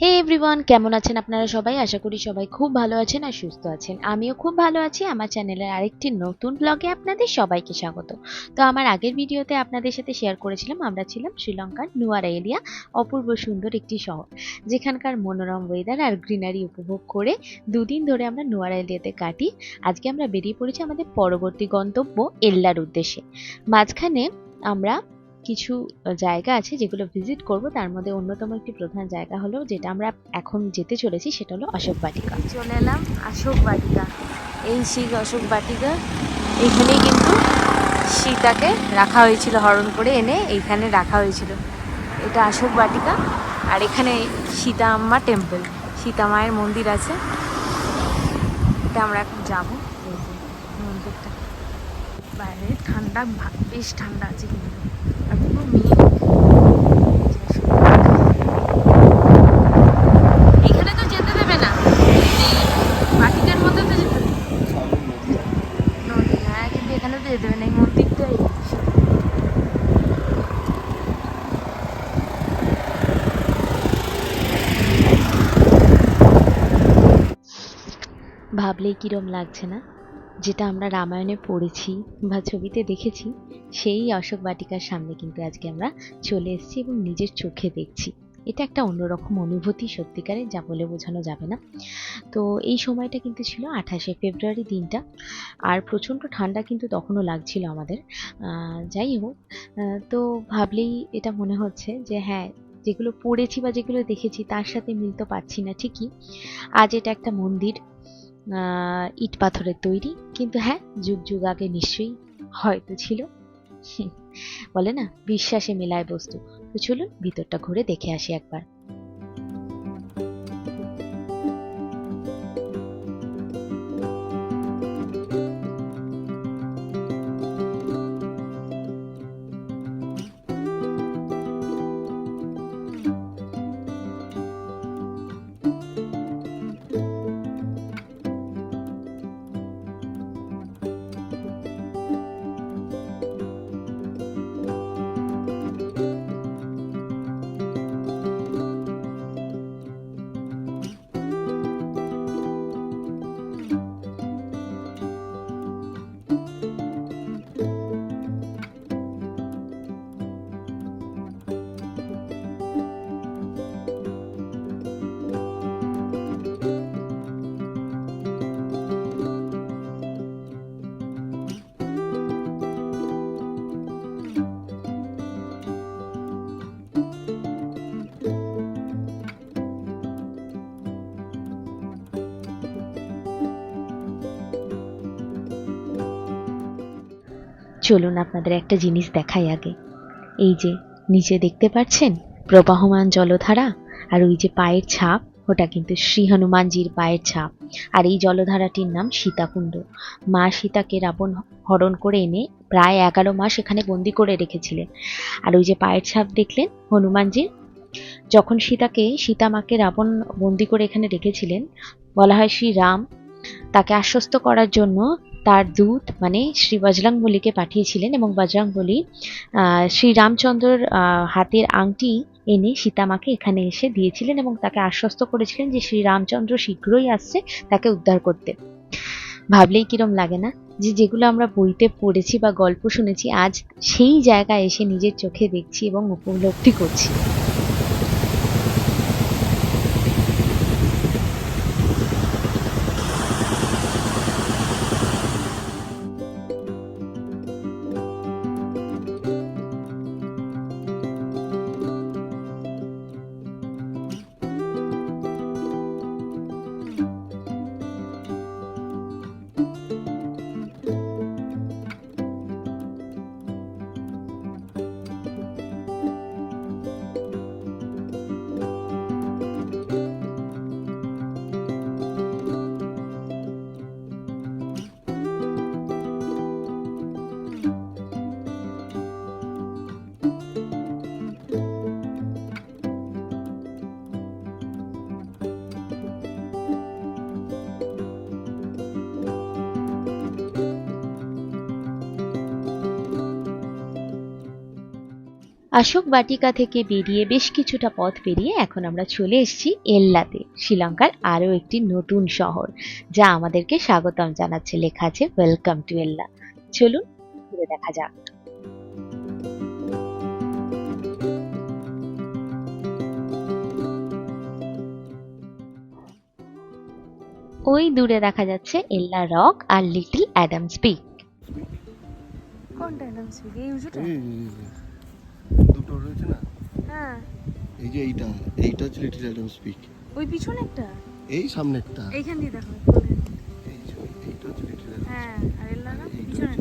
হে everyone কেমন আছেন আপনারা সবাই? আশা করি সবাই খুব ভালো আছেন আর সুস্থ আছেন। আমিও খুব ভালো আছি। আমার চ্যানেলের আরেকটি নতুন ব্লগে আপনাদের সবাইকে স্বাগত। তো আমার আগের ভিডিওতে আপনাদের সাথে শেয়ার করেছিলাম, আমরা ছিলাম শ্রীলঙ্কার নুয়ারা এরিয়া, অপূর্ব সুন্দর একটি শহর। যেখানকার মনোরম ওয়েদার আর গ্রিনারি উপভোগ করে দুদিন ধরে আমরা নুয়ারা এরিয়াতে কাটি। আজকে আমরা বেরিয়ে পড়েছি আমাদের পরবর্তী গন্তব্য এল্লার উদ্দেশ্যে। মাঝখানে আমরা কিছু জায়গা আছে যেগুলো ভিজিট করব। তার মধ্যে অন্যতম একটি প্রধান জায়গা হলো যেটা আমরা এখন যেতে চলেছি, সেটা হলো অশোক বাটিকা। চলে এলাম অশোক বাটিকা। এই সেই অশোক বাটিকা, এখানেই কিন্তু সীতাকে রাখা হয়েছিল, হরণ করে এনে এইখানে রাখা হয়েছিল। এটা অশোক বাটিকা আর এখানে সীতা আম্মা টেম্পল সীতা মায়ের মন্দির আছে। এটা আমরা এখন যাব। মন্দিরটা। বাইরে ঠান্ডা বেশ ঠান্ডা আছে কিন্তু। এখানে তো যেতে দেবে না। মধ্যে এখানে তো যেতে দেবে না, এই মন্দিরটাই। ভাবলেই কিরম লাগছে না? যেটা আমরা রামায়ণে পড়েছি বা ছবিতে দেখেছি, সেই অশোক বাটিকার সামনে কিন্তু আজকে আমরা চলে এসেছি এবং নিজের চোখে দেখছি। এটা একটা অন্যরকম অনুভূতি সত্যিকারের যা বলে বোঝানো যাবে না। তো এই সময়টা কিন্তু ছিল আঠাশে ফেব্রুয়ারি দিনটা, আর প্রচণ্ড ঠান্ডা কিন্তু তখনও লাগছিল আমাদের। যাই হোক তো ভাবলেই এটা মনে হচ্ছে যে হ্যাঁ যেগুলো পড়েছি বা যেগুলো দেখেছি, তার সাথে মিল তো পাচ্ছি না ঠিকই। আজ এটা একটা মন্দির ইট পাথরের তৈরি। কিন্তু হ্যাঁ যুগ যুগ আগে নিশ্চয়ই হয়তো ছিল। বলে না, বিশ্বাসে মেলায় বস্তু। তো চলুন ভিতরটা ঘুরে দেখে আসি একবার। চলুন আপনাদের একটা জিনিস দেখাই আগে। এই যে, নিচে দেখতে পাচ্ছেন? প্রবাহমান জলধারা, আর ওই যে পায়ের ছাপ, ওটা কিন্তু শ্রী হনুমানজির পায়ের ছাপ। আর এই জলধারাটির নাম সীতাকুণ্ড। মা সীতাকে রাবণ হরণ করে এনে প্রায় এগারো মাস এখানে বন্দি করে রেখেছিলেন। আর ওই যে পায়ের ছাপ দেখলেন হনুমানজির যখন সীতাকে, সীতা মাকে রাবণ বন্দি করে এখানে রেখেছিলেন, বলা হয় শ্রী রাম তাকে আশ্বস্ত করার জন্য তার দূত মানে শ্রী বজরংবলীকে পাঠিয়েছিলেন এবং বজরংবলী আহ, শ্রী রামচন্দ্রর আহ, হাতের আংটি এনে সীতামাকে এখানে এসে দিয়েছিলেন এবং তাকে আশ্বস্ত করেছিলেন যে শ্রী রামচন্দ্র শীঘ্রই আসছে তাকে উদ্ধার করতে। ভাবলেই কিরম লাগে না যে যেগুলো আমরা বইতে পড়েছি বা গল্প শুনেছি আজ সেই জায়গায় এসে নিজের চোখে দেখছি এবং উপলব্ধি করছি। অশোক বাটিকা থেকে বেরিয়ে বেশ কিছুটা পথ পেরিয়ে এখন আমরা চলে এসেছি এল্লাতে শ্রীলঙ্কার আরও একটি নতুন শহর যা আমাদেরকে স্বাগতম জানাচ্ছে। লেখা আছে ওয়েলকাম টু এল্লা চলুন ঘুরে দেখা যাক। ওই দূরে দেখা যাচ্ছে এল্লা রক আর লিটল অ্যাডামস পিক। কোনটা একদম সুইট এই। দুটো রয়েছে না? হ্যাঁ। এই যে এইটা এইটা হচ্ছে লিটল অ্যাডাম স্পিক ওই পিছনে একটা? এই সামনে একটা। এইখান দিয়ে দেখো এই যে এইটা হচ্ছে লিটল অ্যাডাম হ্যাঁ আর এর লাগা পিছনে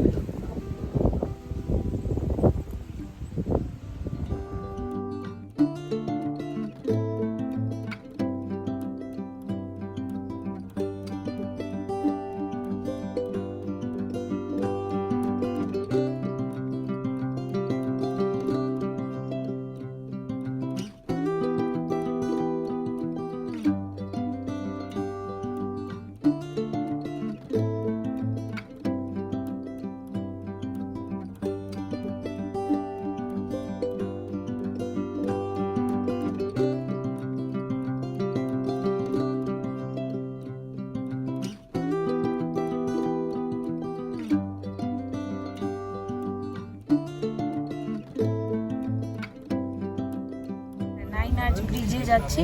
যাচ্ছি।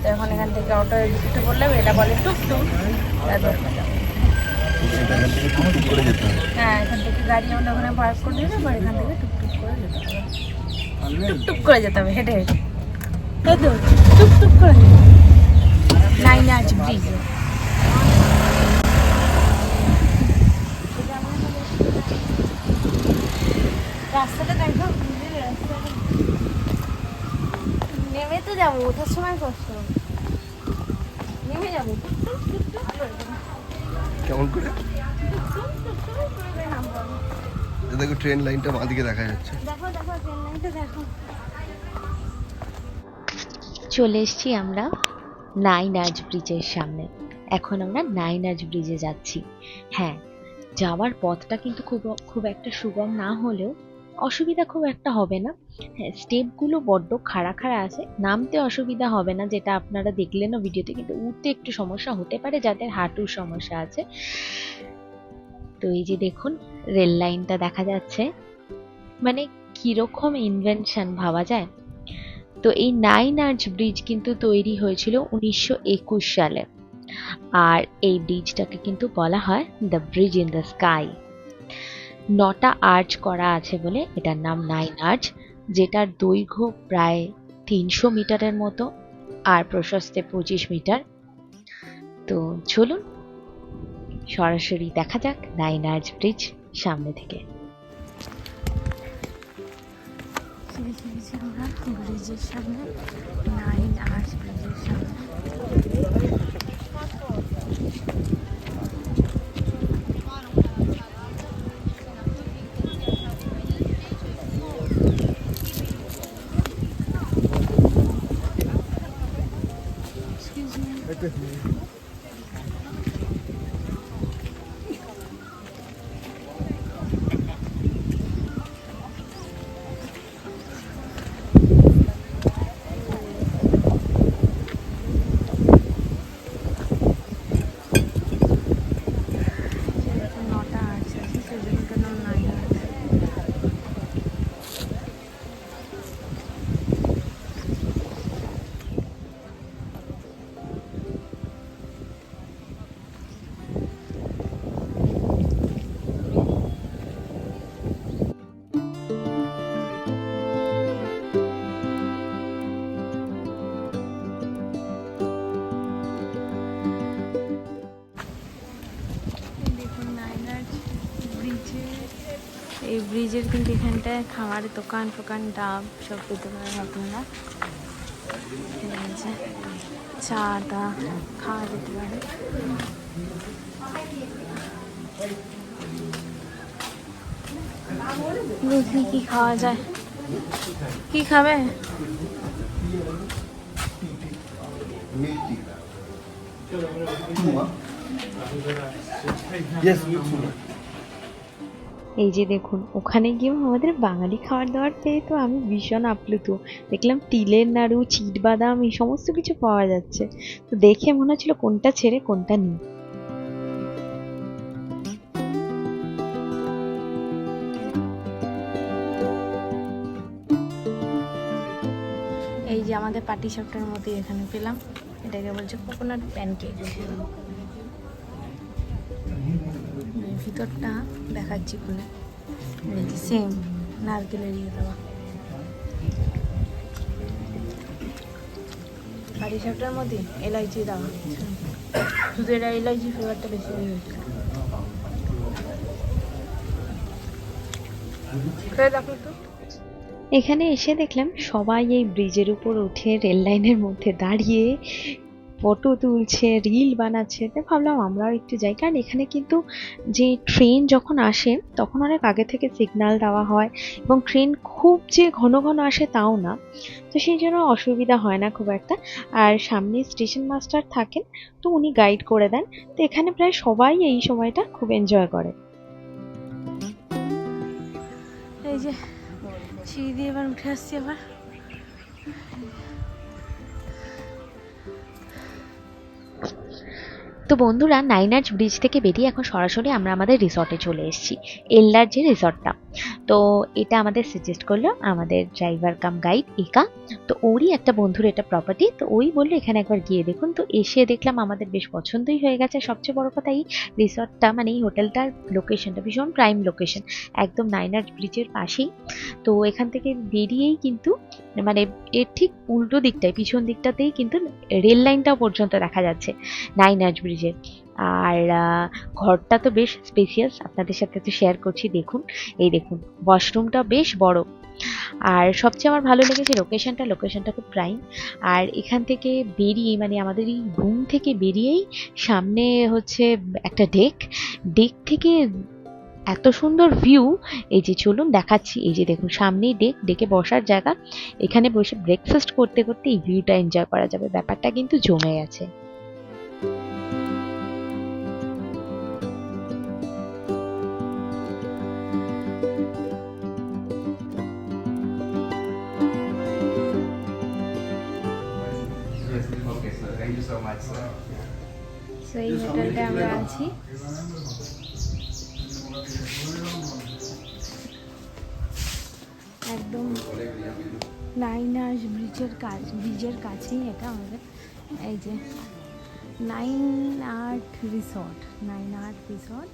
তো এখন এখান থেকে অটো উঠে বললাম, এটা বলে টুকটুক তারপর হ্যাঁ এখান থেকে গাড়ি আমরা ওখানে পার্ক করে দিলে আর এখান থেকে টুকটুক করে যেতে হবে। টুকটুক করে যেতে হবে, হেঁটে হেঁটে। টুকটুক করে। নাইন আজ ব্রিজে রাস্তাটা দেখো ব্রিজের রাস্তাটা নেমে তো যাব ওঠার সময় কষ্ট। নেমে যাব। টুকটুক টুকটুক করে? কেমন করে দেখো ট্রেন লাইনটা দেখা যাচ্ছে। দেখো দেখো ট্রেন লাইনটা দেখো। চলে এসেছি আমরা নাইন আর্চ ব্রিজের সামনে। এখন আমরা নাইন আর্চ ব্রিজে যাচ্ছি। হ্যাঁ যাওয়ার পথটা কিন্তু খুব খুব একটা সুগম না হলেও অসুবিধা খুব একটা হবে না। হ্যাঁ স্টেপগুলো বড্ড খাড়া খাড়া আছে। নামতে অসুবিধা হবে না, যেটা আপনারা দেখলেনও ভিডিওতে কিন্তু উঠতে একটু সমস্যা হতে পারে যাদের হাঁটুর সমস্যা আছে। তো এই যে দেখুন রেল লাইনটা দেখা যাচ্ছে। মানে কীরকম ইনভেনশন ভাবা যায়? তো এই নাইন আর্চ ব্রিজ কিন্তু তৈরি হয়েছিল উনিশশো একুশ সালে। আর এই ব্রিজটাকে কিন্তু বলা হয় the bridge in the sky নটা আর্চ করা আছে বলে এটার নাম নাইন আর্চ যেটার দৈর্ঘ্য প্রায় তিনশো মিটারের মতো, আর প্রশস্তে পঁচিশ মিটার। তো চলুন, সরাসরি দেখা যাক নাইন আর্চ ব্রিজ সামনে থেকে। ব্রিজের সামনে নাইন আর্চ ব্রিজের ব্রিজের কিন্তু এখানটায় খাবারের দোকান ফোকান ডাব সব পেতে পারেন আপনারা। চা দা খাওয়া যেতে পারে। দেখি কি খাওয়া যায়। কি খাবে? উইথ সুগার এই যে দেখুন, ওখানে গিয়েও আমাদের বাঙালি খাবার দাবার পেয়ে তো আমি ভীষণ আপ্লুত। দেখলাম তিলের নাড়ু চিট বাদাম এই সমস্ত কিছু পাওয়া যাচ্ছে। তো দেখে মনে হচ্ছিল কোনটা ছেড়ে কোনটা নিই। এই যে আমাদের পাটি সাপটার মতো এখানে পেলাম। এটাকে বলছে কোকোনাট প্যানকেক ভিতরটা দেখাচ্ছি খুলে। সেম নারকেলের ইয়ে দেওয়া। পাটি সাপটার মধ্যে এলাইচি দেওয়া। শুধু এটা এলাইচি ফ্লেভারটা বেশি দেখো তো এখানে এসে দেখলাম সবাই এই ব্রিজের উপর উঠে রেল লাইনের মধ্যে দাঁড়িয়ে ফটো তুলছে রিল বানাচ্ছে, তো ভাবলাম আমরাও একটু যাই। কারণ এখানে কিন্তু যে ট্রেন যখন আসে, তখন অনেক আগে থেকে সিগন্যাল দেওয়া হয় এবং ট্রেন খুব যে ঘন ঘন আসে তাও না। তো সেই জন্য অসুবিধা হয় না খুব একটা। আর সামনে স্টেশন মাস্টার থাকেন, তো উনি গাইড করে দেন। তো এখানে প্রায় সবাই এই সময়টা খুব এনজয় করে। এই যে, সিঁড়ি দিয়ে এবার উঠে আসছি আবার। তো বন্ধুরা নাইনার্স ব্রিজ থেকে বেরিয়ে এখন সরাসরি আমরা আমাদের রিসর্টে চলে এসেছি। এল্লার যে রিসর্টটা। তো এটা আমাদের সাজেস্ট করল আমাদের ড্রাইভার কাম গাইড একা। তো ওরই একটা বন্ধুর এটা প্রপার্টি তো ওই বলল এখানে একবার গিয়ে দেখুন। তো এসে দেখলাম আমাদের বেশ পছন্দই হয়ে গেছে। সবচেয়ে বড় কথা এই রিসর্টটা মানে এই হোটেলটার লোকেশনটা ভীষণ প্রাইম লোকেশন একদম নাইনার্স ব্রিজের পাশেই। তো এখান থেকে বেরিয়েই কিন্তু মানে এর ঠিক উল্টো দিকটায়, পিছন দিকটাতেই কিন্তু রেল লাইনটাও পর্যন্ত দেখা যাচ্ছে নাইনার্স ব্রিজের। আর ঘরটা তো বেশ স্পেসিয়াস আপনাদের সাথে তো শেয়ার করছি, দেখুন। এই দেখুন ওয়াশরুমটা বেশ বড়। আর সবচেয়ে আমার ভালো লেগেছে লোকেশনটা লোকেশনটা খুব প্রাইম আর এখান থেকে বেরিয়ে মানে আমাদের এই রুম থেকে বেরিয়েই সামনে হচ্ছে একটা ডেক ডেক থেকে এত সুন্দর ভিউ এই যে চলুন দেখাচ্ছি, এই যে দেখুন, সামনেই ডেক ডেকে বসার জায়গা। এখানে বসে ব্রেকফাস্ট করতে করতে এই ভিউটা এনজয় করা যাবে। ব্যাপারটা কিন্তু জমে গেছে। সো এই হোটেলটা আমরা আছি। একদম নাইনাস ব্রিজের কাছ, ব্রিজের কাছেই এটা আমাদের। এই যে nine art resort nine art resort.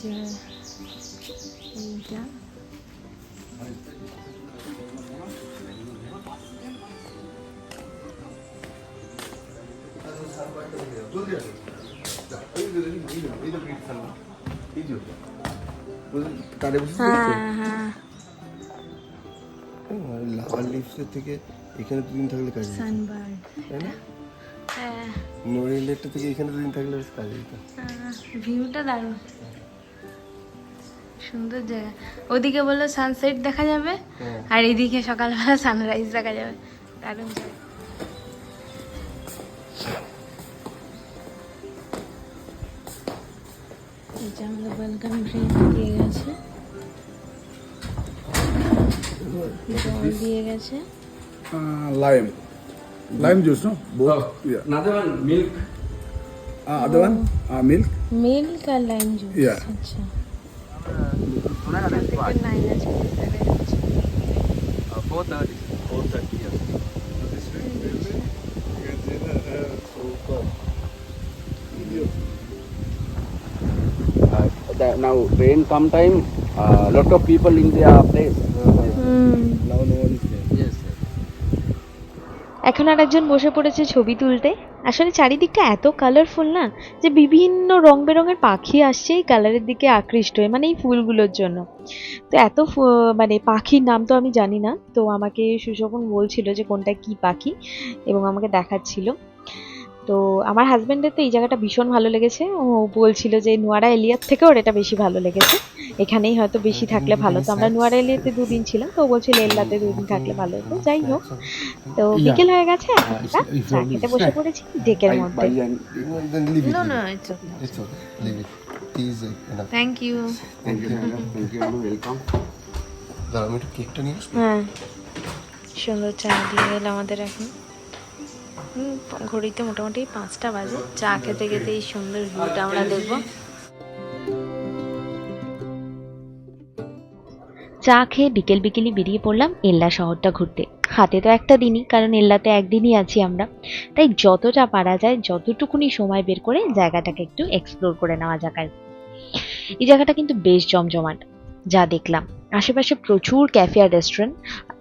যে এইটা। হ্যাঁ হ্যাঁ। থেকে এখানে দুদিন থাকলে কাজে দিত। তাই না? হ্যাঁ। নড়িলেটটা থেকে এখানে দুদিন থাকলে বেশ দিত। ভিউটা দারুণ। সুন্দর জায়গা। ওদিকে বলল সানসেট দেখা যাবে হ্যাঁ। আর এদিকে সকালবেলা সানরাইজ দেখা যাবে। দারুণ জায়গা। এটা আমাদের ওয়েলকাম ড্রিঙ্ক দিয়ে গেছে জল দিয়ে গেছে Uh, juice, no? Both. Yeah. Another one, milk. Uh, other one? Uh, milk. Milk আর লাইম জুস Yeah. আচ্ছা থেকে নাইন আছে Uh, 430. 430, yes. Uh, the, now rain come time, uh, lot of people in their place. Now no one is there. Yes, এখন আর একজন বসে পড়েছে ছবি তুলতে। আসলে চারিদিকটা এত কালারফুল না যে বিভিন্ন রং বেরঙের পাখি আসছে এই কালারের দিকে আকৃষ্ট হয়ে মানে এই ফুলগুলোর জন্য। তো এত ফু- মানে পাখির নাম তো আমি জানি না। তো আমাকে সুশোভন বলছিল যে কোনটা কি পাখি এবং আমাকে দেখাচ্ছিল। তো আমার হাজব্যান্ডের তো এই জায়গাটা ভীষণ ভালো লেগেছে। ও বলছিল যে নোয়ারা এলিয়ার থেকে ওর এটা বেশি ভালো লেগেছে। এখানেই হয়তো বেশি থাকলে ভালো। তো আমরা নোয়ারা এলিয়াতে দুদিন ছিলাম তো ও বলছিল এল্লাতে দুদিন থাকলে ভালো হতো। যাই হোক তো বিকেল হয়ে গেছে এখন আমরা চা খেতে বসে পড়েছি ডেকের মধ্যে। থ্যাংক ইউ আমি একটু কেকটা নিয়ে আসব? হ্যাঁ। সুন্দর চা দিয়ে আমাদের এখন। হুম, ঘড়িতে মোটামুটি পাঁচটা বাজে। চা খেতে খেতে এই সুন্দর ভিউটা আমরা দেখব। চা খেয়ে বিকেল বিকেলই বেরিয়ে পড়লাম এল্লা শহরটা ঘুরতে। হাতে তো একটা দিনই কারণ এল্লাতে একদিনই আছি আমরা। তাই যতটা পারা যায় যতটুকুনি সময় বের করে জায়গাটাকে একটু এক্সপ্লোর করে নেওয়া যাক আর এই জায়গাটা কিন্তু বেশ জমজমাট যা দেখলাম। আশেপাশে প্রচুর ক্যাফে আর রেস্টুরেন্ট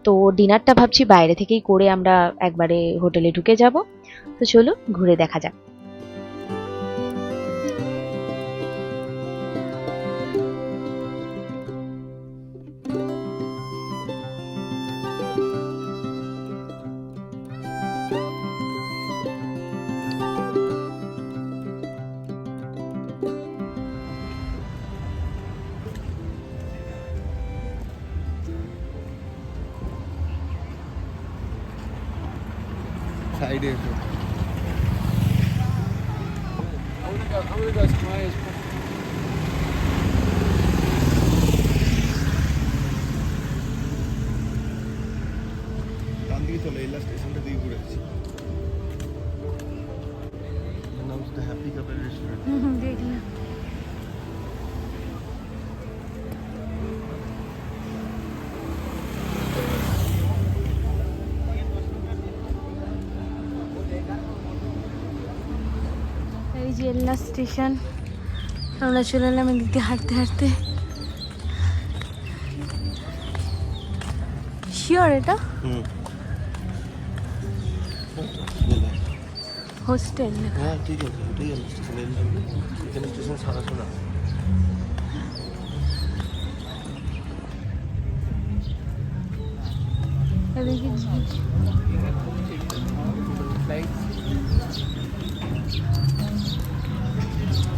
তো ডিনারটা ভাবছি বাইরে থেকেই করে আমরা একবারে হোটেলে ঢুকে যাব। তো চলো ঘুরে দেখা যাক। वीडियो যে এল্লা স্টেশন। আমরা চলে এলাম এদিকে হাঁটতে হাঁটতে। শিওর এটা? হোস্টেল হ্যাঁ ঠিক আছে ওটাই এলা এখানে স্টেশন সারা শোনা এদিকে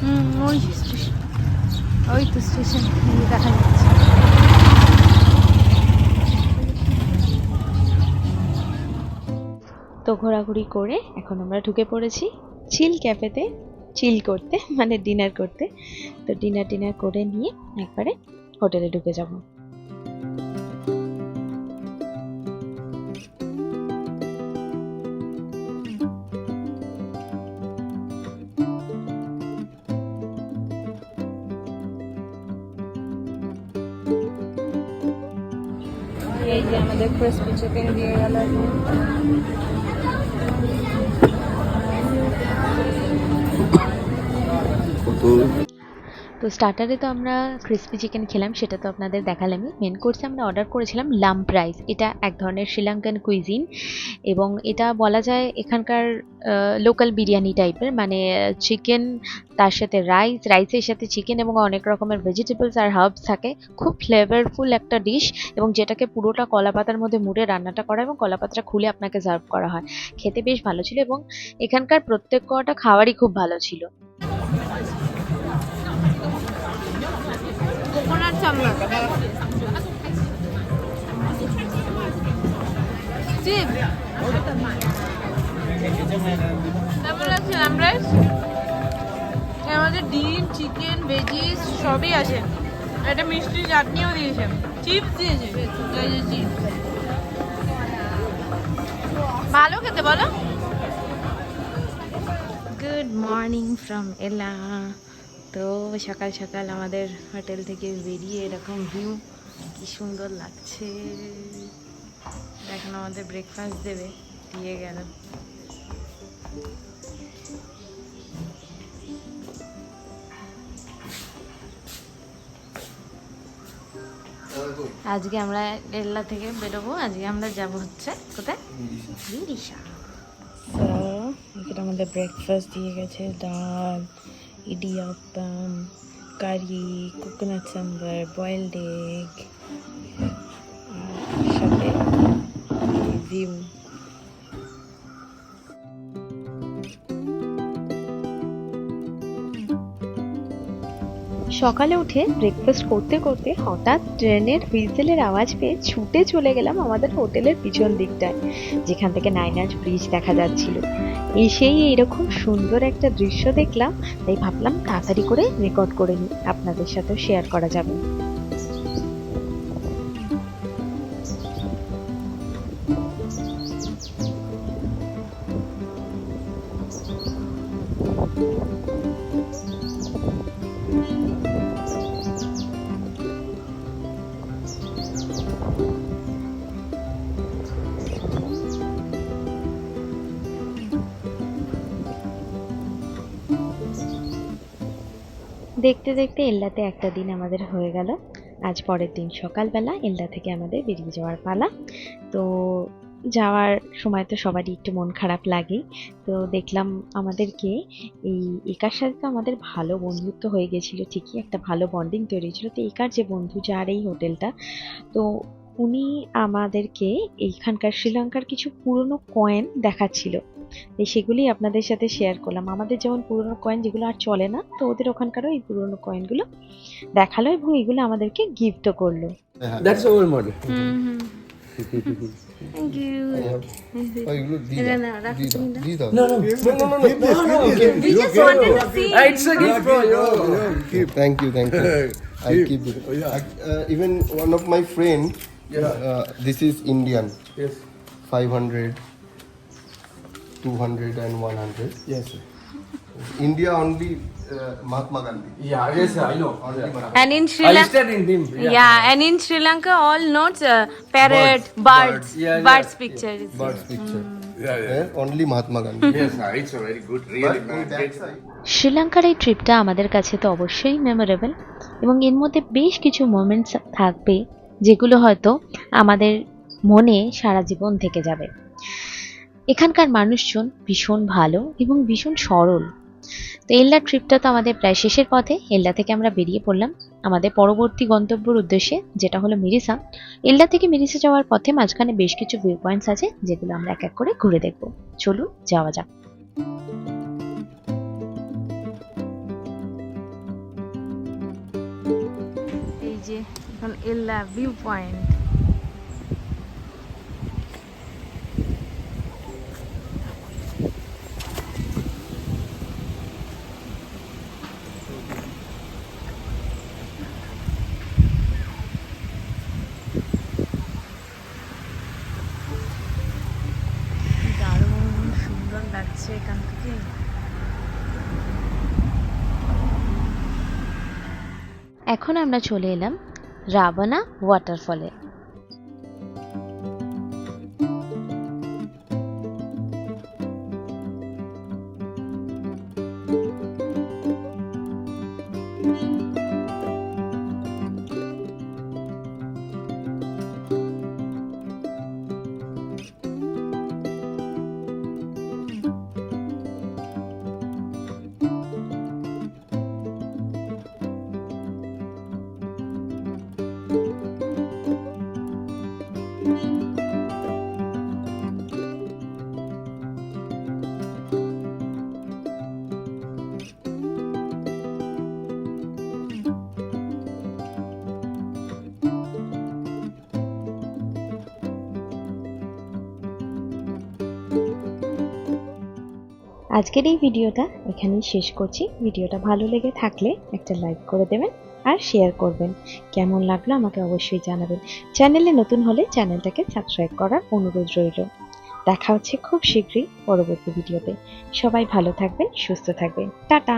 হুম ওই স্টেশন ওই তো স্টেশন দেখা যাচ্ছে তো ঘোরাঘুরি করে এখন আমরা ঢুকে পড়েছি চিল ক্যাফেতে, চিল করতে মানে ডিনার করতে। তো ডিনার ডিনার করে নিয়ে একবারে হোটেলে ঢুকে যাব। আমাদের ক্রিসপি চিকেন দিয়ে গেল কত? তো স্টার্টারে তো আমরা ক্রিসপি চিকেন খেলাম, সেটা তো আপনাদের দেখালামই। মেন কোর্সে আমরা অর্ডার করেছিলাম লাম্প রাইস এটা এক ধরনের শ্রীলঙ্কান কুইজিন এবং এটা বলা যায় এখানকার লোকাল বিরিয়ানি টাইপের মানে চিকেন তার সাথে রাইস রাইসের সাথে চিকেন এবং অনেক রকমের ভেজিটেবলস আর হার্বস থাকে। খুব ফ্লেভারফুল একটা ডিশ এবং যেটাকে পুরোটা কলাপাতার মধ্যে মুড়ে রান্নাটা করা এবং কলাপাতাটা খুলে আপনাকে সার্ভ করা হয়। খেতে বেশ ভালো ছিল এবং এখানকার প্রত্যেক কটা খাবারই খুব ভালো ছিল। কোকোনাট চামড়া চিপ তারপরে আছে ল্যাম রাইস এর মধ্যে ডিম, চিকেন ভেজিস সবই আছে। একটা মিষ্টি চাটনিও দিয়েছে। চিপস দিয়েছে চিপস ভালো খেতে বলো। গুড মর্নিং ফ্রম এলা তো সকাল সকাল আমাদের হোটেল থেকে বেরিয়ে এরকম ভিউ কি সুন্দর লাগছে। এখন আমাদের ব্রেকফাস্ট দেবে দিয়ে গেল। আজকে আমরা এল্লা থেকে বেরোবো আজকে আমরা যাব হচ্ছে কোথায়? বিদিশা তো এখানে আমাদের ব্রেকফাস্ট দিয়ে গেছে dal idiyappam curry coconut sambar boiled egg সাথে ভিউ সকালে উঠে ব্রেকফাস্ট করতে করতে হঠাৎ ট্রেনের হুইসেলের আওয়াজ পেয়ে ছুটে চলে গেলাম আমাদের হোটেলের পিছন দিকটায়, যেখান থেকে নাইনাজ ব্রিজ দেখা যাচ্ছিল। এসেই এরকম সুন্দর একটা দৃশ্য দেখলাম, তাই ভাবলাম তাড়াতাড়ি করে রেকর্ড করে নিই, আপনাদের সাথেও শেয়ার করা যাবে। দেখতে দেখতে এল্লাতে একটা দিন আমাদের হয়ে গেল। আজ পরের দিন সকালবেলা এল্লা থেকে আমাদের বেরিয়ে যাওয়ার পালা। তো যাওয়ার সময় তো সবারই একটু মন খারাপ লাগে তো দেখলাম আমাদেরকে এই একার সাথে তো আমাদের ভালো বন্ধুত্ব হয়ে গেছিল, ঠিকই একটা ভালো বন্ডিং তৈরি হয়েছিল। তো একার যে বন্ধু, যার এই হোটেলটা, তো উনি আমাদেরকে এইখানকার শ্রীলঙ্কার কিছু পুরনো কয়েন দেখাচ্ছিল। সেগুলি আপনাদের সাথে শেয়ার করলাম। আমাদের যেমন পুরনো কয়েন যেগুলো আর চলে না তো ওদের ওখানকারও এই পুরনো কয়েনগুলো দেখাল এবং এগুলো আমাদেরকে গিফট করল। Even one of my friend this is Indian five hundred 200 and 100. Yes. sir. India only uh, Mahatma Gandhi. Yeah, yes, sir, I know. Only Mahatma And in Sri Lanka, in him. yeah. yeah, and in Sri Lanka, all notes uh, parrot, Birds, birds, birds. Yeah, birds yeah. picture. is Bird's picture. Yeah, yeah. Eh, only Mahatma Gandhi. Yes, sir, it's a very good, really in man. that side, শ্রীলঙ্কার এই ট্রিপটা আমাদের কাছে তো অবশ্যই memorable এবং এর মধ্যে বেশ কিছু মোমেন্টস থাকবে যেগুলো হয়তো আমাদের মনে সারা জীবন থেকে যাবে এখানকার মানুষজন ভীষণ ভালো এবং ভীষণ সরল। তো এল্লার ট্রিপটা তো আমাদের প্রায় শেষের পথে, এল্লা থেকে আমরা বেরিয়ে পড়লাম আমাদের পরবর্তী গন্তব্যের উদ্দেশ্যে, যেটা হলো মিরিসা। এল্লা থেকে মিরিসা যাওয়ার পথে মাঝখানে বেশ কিছু ভিউ পয়েন্টস আছে, যেগুলো আমরা এক এক করে ঘুরে দেখব। চলুন, যাওয়া যাক। এই যে এখন এল্লা ভিউ পয়েন্ট দারুণ এখন আমরা চলে এলাম রাবানা ওয়াটারফলে আজকের এই ভিডিওটা এখানেই শেষ করছি। ভিডিওটা ভালো লেগে থাকলে একটা লাইক করে দেবেন আর শেয়ার করবেন। কেমন লাগল আমাকে অবশ্যই জানাবেন। চ্যানেলে নতুন হলে চ্যানেলটাকে সাবস্ক্রাইব করার অনুরোধ রইল। দেখা হচ্ছে খুব শীঘ্রই পরবর্তী ভিডিওতে। সবাই ভালো থাকবেন, সুস্থ থাকবেন। টাটা!